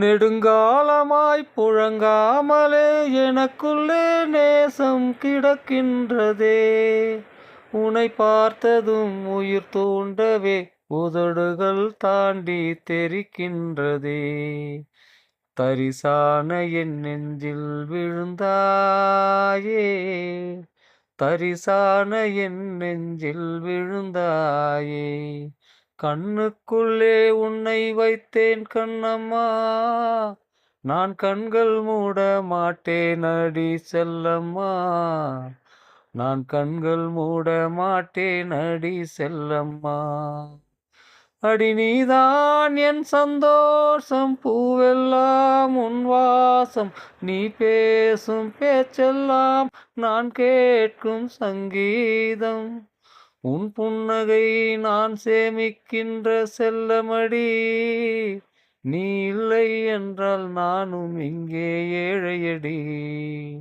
நெடுங்காலமாய் புழங்காமலே எனக்குள்ளே நேசம் கிடக்கின்றதே. உனை பார்த்ததும் உயிர் தூண்டவே உதடுகள் தாண்டி தெரிக்கின்றதே. தரிசான என் நெஞ்சில் விழுந்தாயே. தரிசான என் நெஞ்சில் விழுந்தாயே. கண்ணுக்குள்ளே உன்னை வைத்தேன் கண்ணம்மா. நான் கண்கள் மூட மாட்டேன் அடி செல்லம்மா. நான் கண்கள் மூட மாட்டேன் அடி செல்லம்மா. அடி நீதான் என் சந்தோஷம் பூவெல்லாம் உன் வாசம். நீ பேசும் பேச்செல்லாம் நான் கேட்கும் சங்கீதம். உன் புன்னகை நான் சேமிக்கின்ற செல்லமடி நீ இல்லை என்றால் நானும் இங்கே ஏழையடி.